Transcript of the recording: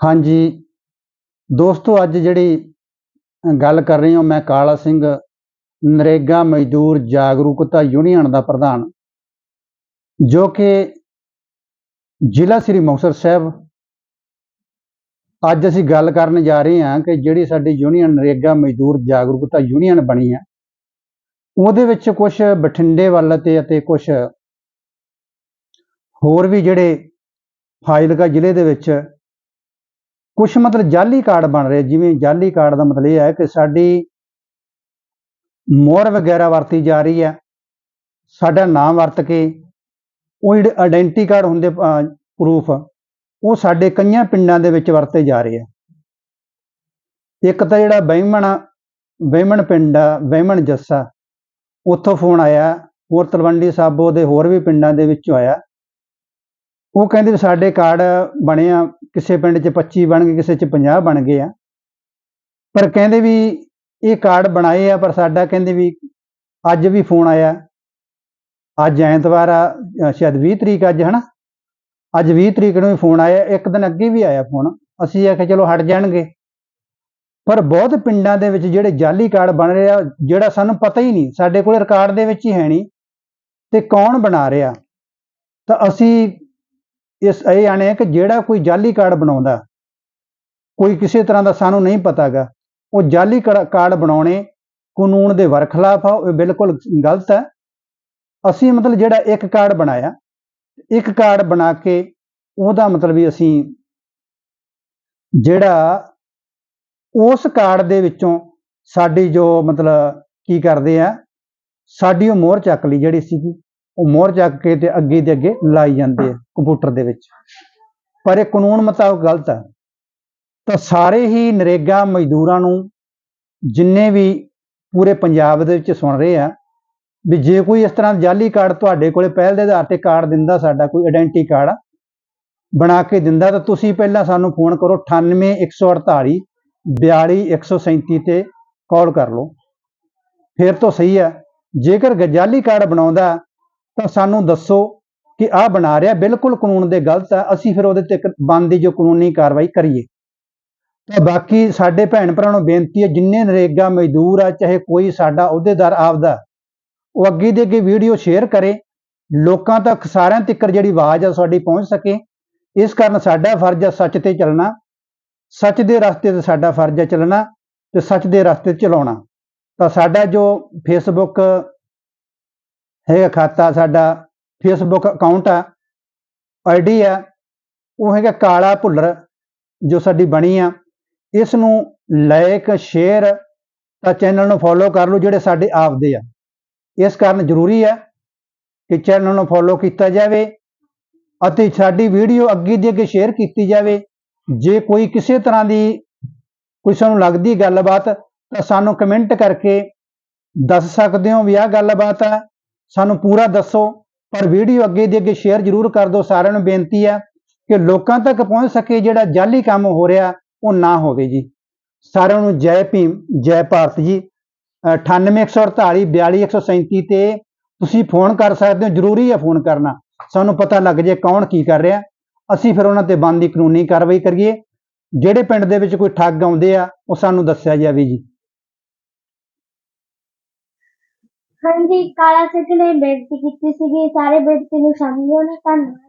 ਹਾਂਜੀ। ਦੋਸਤੋ, ਅੱਜ ਜਿਹੜੀ ਗੱਲ ਕਰ ਰਹੀ ਹਾਂ ਮੈਂ ਕਾਲਾ ਸਿੰਘ ਨਰੇਗਾ ਮਜ਼ਦੂਰ ਜਾਗਰੂਕਤਾ ਯੂਨੀਅਨ ਦਾ ਪ੍ਰਧਾਨ, ਜੋ ਕਿ ਜ਼ਿਲ੍ਹਾ ਸ੍ਰੀ ਮੁਕਤਸਰ ਸਾਹਿਬ ਅੱਜ ਅਸੀਂ ਗੱਲ ਕਰਨ ਜਾ ਰਹੇ ਹਾਂ ਕਿ ਜਿਹੜੀ ਸਾਡੀ ਯੂਨੀਅਨ ਨਰੇਗਾ ਮਜ਼ਦੂਰ ਜਾਗਰੂਕਤਾ ਯੂਨੀਅਨ ਬਣੀ ਹੈ, ਉਹਦੇ ਵਿੱਚ ਕੁਝ ਬਠਿੰਡੇ ਵੱਲ ਤੇ ਅਤੇ ਕੁਝ ਹੋਰ ਵੀ ਜਿਹੜੇ ਫਾਜ਼ਿਲਕਾ ਜ਼ਿਲ੍ਹੇ ਦੇ ਵਿੱਚ ਕੁਝ ਮਤਲਬ ਜਾਲੀ ਕਾਰਡ ਬਣ ਰਹੇ, ਜਿਵੇਂ ਜਾਲੀ ਕਾਰਡ ਦਾ ਮਤਲਬ ਇਹ ਹੈ ਕਿ ਸਾਡੀ ਮੋਹਰ ਵਗੈਰਾ ਵਰਤੀ ਜਾ ਰਹੀ ਹੈ, ਸਾਡਾ ਨਾਮ ਵਰਤ ਕੇ, ਉਹ ਜਿਹੜੇ ਆਇਡੈਂਟੀ ਕਾਰਡ ਹੁੰਦੇ ਪ੍ਰੂਫ ਉਹ ਸਾਡੇ ਕਈਆਂ ਪਿੰਡਾਂ ਦੇ ਵਿੱਚ ਵਰਤੇ ਜਾ ਰਹੇ ਆ। ਇੱਕ ਤਾਂ ਜਿਹੜਾ ਬਹਿਮਣ ਬਹਿਮਣ ਪਿੰਡ ਆ ਬਹਿਮਣ ਜੱਸਾ, ਉੱਥੋਂ ਫੋਨ ਆਇਆ, ਹੋਰ ਤਲਵੰਡੀ ਸਾਬੋ ਦੇ ਹੋਰ ਵੀ ਪਿੰਡਾਂ ਦੇ ਵਿੱਚੋਂ ਆਇਆ। ਉਹ ਕਹਿੰਦੇ ਵੀ ਸਾਡੇ ਕਾਰਡ ਬਣੇ ਆ, ਕਿਸੇ ਪਿੰਡ 'ਚ 25 ਬਣ ਗਏ, ਕਿਸੇ 'ਚ 50 ਬਣ ਗਏ ਆ। ਪਰ ਕਹਿੰਦੇ ਵੀ ਇਹ ਕਾਰਡ ਬਣਾਏ ਆ, ਪਰ ਸਾਡਾ ਕਹਿੰਦੇ ਵੀ ਅੱਜ ਵੀ ਫੋਨ ਆਇਆ। ਅੱਜ ਐਤਵਾਰ ਆ ਸ਼ਾਇਦ 20 ਤਰੀਕ ਅੱਜ, ਹਨਾ? ਅੱਜ 20 ਤਰੀਕ ਨੂੰ ਵੀ ਫੋਨ ਆਇਆ, ਇੱਕ ਦਿਨ ਅੱਗੇ ਵੀ ਆਇਆ ਫੋਨ। ਅਸੀਂ ਆਖਿਆ, ਚਲੋ ਹਟ ਜਾਣਗੇ। ਪਰ ਬਹੁਤ ਪਿੰਡਾਂ ਦੇ ਵਿੱਚ ਜਿਹੜੇ ਜਾਲੀ ਕਾਰਡ ਬਣ ਰਹੇ ਆ, ਜਿਹੜਾ ਸਾਨੂੰ ਪਤਾ ਹੀ ਨਹੀਂ, ਸਾਡੇ ਕੋਲ ਰਿਕਾਰਡ ਦੇ ਵਿੱਚ ਹੀ ਹੈ ਨਹੀਂ, ਤੇ ਕੌਣ ਬਣਾ ਰਿਹਾ? ਤਾਂ ਅਸੀਂ ਇਸ ਇਹ ਆਣੇ ਕਿ ਜਿਹੜਾ ਕੋਈ ਜਾਲੀ ਕਾਰਡ ਬਣਾਉਂਦਾ, ਕੋਈ ਕਿਸੇ ਤਰ੍ਹਾਂ ਦਾ ਸਾਨੂੰ ਨਹੀਂ ਪਤਾਗਾ, ਉਹ ਜਾਲੀ ਕਾ- ਕਾਰਡ ਬਣਾਉਣੇ ਕਾਨੂੰਨ ਦੇ ਵਰਖਲਾਫ ਆ, ਉਹ ਬਿਲਕੁਲ ਗਲਤ ਹੈ ਅਸੀਂ ਮਤਲਬ ਜਿਹੜਾ ਇੱਕ ਕਾਰਡ ਬਣਾਇਆ, ਇੱਕ ਕਾਰਡ ਬਣਾ ਕੇ ਉਹਦਾ ਮਤਲਬ ਵੀ ਅਸੀਂ ਜਿਹੜਾ ਉਸ ਕਾਰਡ ਦੇ ਵਿੱਚੋਂ ਸਾਡੀ ਜੋ ਮਤਲਬ ਕੀ ਕਰਦੇ ਆ, ਸਾਡੀ ਉਹ ਮੋਹਰ ਚੱਕ ਲਈ ਜਿਹੜੀ ਸੀਗੀ। ਉਹ ਮੋਹਰ ਚੱਕ ਕੇ ਤੇ ਅੱਗੇ ਦੇ ਅੱਗੇ ਲਾਈ ਜਾਂਦੇ ਆ ਕੰਪਿਊਟਰ ਦੇ ਵਿੱਚ। ਪਰ ਇਹ ਕਾਨੂੰਨ ਮੁਤਾਬਕ ਗਲਤ ਆ। ਤਾਂ ਸਾਰੇ ਹੀ ਨਰੇਗਾ ਮਜ਼ਦੂਰਾਂ ਨੂੰ ਜਿੰਨੇ ਵੀ ਪੂਰੇ ਪੰਜਾਬ ਦੇ ਵਿੱਚ ਸੁਣ ਰਹੇ ਆ ਵੀ ਜੇ ਕੋਈ ਇਸ ਤਰ੍ਹਾਂ ਜਾਲੀ ਕਾਰਡ ਤੁਹਾਡੇ ਕੋਲੇ ਪਹਿਲ ਦੇ ਆਧਾਰ ਤੇ ਕਾਰਡ ਦਿੰਦਾ ਸਾਡਾ ਕੋਈ ਆਇਡੈਂਟੀ ਕਾਰਡ ਬਣਾ ਕੇ ਦਿੰਦਾ ਤਾਂ ਤੁਸੀਂ ਪਹਿਲਾਂ ਸਾਨੂੰ ਫੋਨ ਕਰੋ 98148 42137 ਤੇ ਕਾਲ ਕਰ ਲਓ। ਫਿਰ ਤੋਂ ਸਹੀ ਹੈ ਜੇਕਰ ਗ- ਕਾਰਡ ਬਣਾਉਂਦਾ ਤਾਂ ਸਾਨੂੰ ਦੱਸੋ ਕਿ ਆਹ ਬਣਾ ਰਿਹਾ, ਬਿਲਕੁਲ ਕਾਨੂੰਨ ਦੇ ਗਲਤ ਆ, ਅਸੀਂ ਫਿਰ ਉਹਦੇ ਤੇ ਬਣਦੀ ਜੋ ਕਾਨੂੰਨੀ ਕਾਰਵਾਈ ਕਰੀਏ। ਤਾਂ ਬਾਕੀ ਸਾਡੇ ਭੈਣ ਭਰਾ ਨੂੰ ਬੇਨਤੀ ਹੈ, ਜਿੰਨੇ ਨਰੇਗਾ ਮਜ਼ਦੂਰ ਆ, ਚਾਹੇ ਕੋਈ ਸਾਡਾ ਅਹੁਦੇਦਾਰ ਆਪਦਾ, ਉਹ ਅੱਗੇ ਦੇ ਅੱਗੇ ਵੀਡੀਓ ਸ਼ੇਅਰ ਕਰੇ। ਲੋਕਾਂ ਤੱਕ ਸਾਰਿਆਂ ਤੱਕ ਜਿਹੜੀ ਆਵਾਜ਼ ਆ, ਸਾਡੀ ਪਹੁੰਚ ਸਕੇ। ਇਸ ਕਾਰਨ ਸਾਡਾ ਫਰਜ਼ ਆ ਸੱਚ ਤੇ ਚੱਲਣਾ। ਸੱਚ ਦੇ ਰਸਤੇ ਤੇ ਸਾਡਾ ਫਰਜ਼ ਹੈ ਚੱਲਣਾ ਤੇ ਸੱਚ ਦੇ ਰਸਤੇ ਚਲਾਉਣਾ। ਤਾਂ ਸਾਡਾ ਜੋ ਫੇਸਬੁੱਕ ਹੈਗਾ ਖਾਤਾ ਸਾਡਾ ਫੇਸਬੁੱਕ ਅਕਾਊਂਟ ਆ ਆਈਡੀ ਆ, ਉਹ ਹੈਗਾ ਕਾਲਾ ਭੁੱਲਰ ਜੋ ਸਾਡੀ ਬਣੀ ਆ। ਇਸ ਨੂੰ ਲਾਇਕ ਸ਼ੇਅਰ ਤਾਂ ਚੈਨਲ ਨੂੰ ਫੋਲੋ ਕਰ ਲਓ ਜਿਹੜੇ ਸਾਡੇ ਆਪਦੇ ਆ। ਇਸ ਕਾਰਨ ਜ਼ਰੂਰੀ ਹੈ ਕਿ ਚੈਨਲ ਨੂੰ ਫੋਲੋ ਕੀਤਾ ਜਾਵੇ ਅਤੇ ਸਾਡੀ ਵੀਡੀਓ ਅੱਗੇ ਦੀ ਅੱਗੇ ਸ਼ੇਅਰ ਕੀਤੀ ਜਾਵੇ। ਜੇ ਕੋਈ ਕਿਸੇ ਤਰ੍ਹਾਂ ਦੀ ਕੋਈ ਸਾਨੂੰ ਲੱਗਦੀ ਗੱਲਬਾਤ ਤਾਂ ਸਾਨੂੰ ਕਮੈਂਟ ਕਰਕੇ ਦੱਸ ਸਕਦੇ ਹੋ ਵੀ ਆਹ ਗੱਲਬਾਤ ਆ। ਸਾਨੂੰ ਪੂਰਾ ਦੱਸੋ, ਪਰ ਵੀਡੀਓ ਅੱਗੇ ਦੀ ਅੱਗੇ ਸ਼ੇਅਰ ਜ਼ਰੂਰ ਕਰ ਦਿਓ। ਸਾਰਿਆਂ ਨੂੰ ਬੇਨਤੀ ਹੈ ਕਿ ਲੋਕਾਂ ਤੱਕ ਪਹੁੰਚ ਸਕੇ ਜਿਹੜਾ ਜਾਲੀ ਕੰਮ ਹੋ ਰਿਹਾ, ਉਹ ਨਾ ਹੋਵੇ ਜੀ। ਸਾਰਿਆਂ ਨੂੰ ਜੈ ਭੀਮ, ਜੈ ਭਾਰਤ ਜੀ। 98148 42137 ਤੇ ਤੁਸੀਂ ਫੋਨ ਕਰ ਸਕਦੇ ਹੋ, ਜ਼ਰੂਰੀ ਹੈ ਫੋਨ ਕਰਨਾ। ਸਾਨੂੰ ਪਤਾ ਲੱਗ ਜੇ ਕੌਣ ਕੀ ਕਰ ਰਿਹਾ। ਅਸੀਂ ਫਿਰ ਉਹਨਾਂ ਤੇ ਬਣਦੀ ਕਾਨੂੰਨੀ ਕਾਰਵਾਈ ਕਰੀਏ। ਜਿਹੜੇ ਪਿੰਡ ਦੇ ਵਿੱਚ ਕੋਈ ਠੱਗ ਆਉਂਦੇ ਆ, ਉਹ ਸਾਨੂੰ ਦੱਸਿਆ ਜਾਵੇ ਜੀ। ਹਾਂਜੀ ਕਾਲਾ ਸਿੰਘ ਨੇ ਬੇਨਤੀ ਕੀਤੀ ਸੀਗੀ ਸਾਰੇ ਬੇਨਤੀ ਨੂੰ ਸਮਝੋ ਨਾ ਧੰਨਵਾਦ।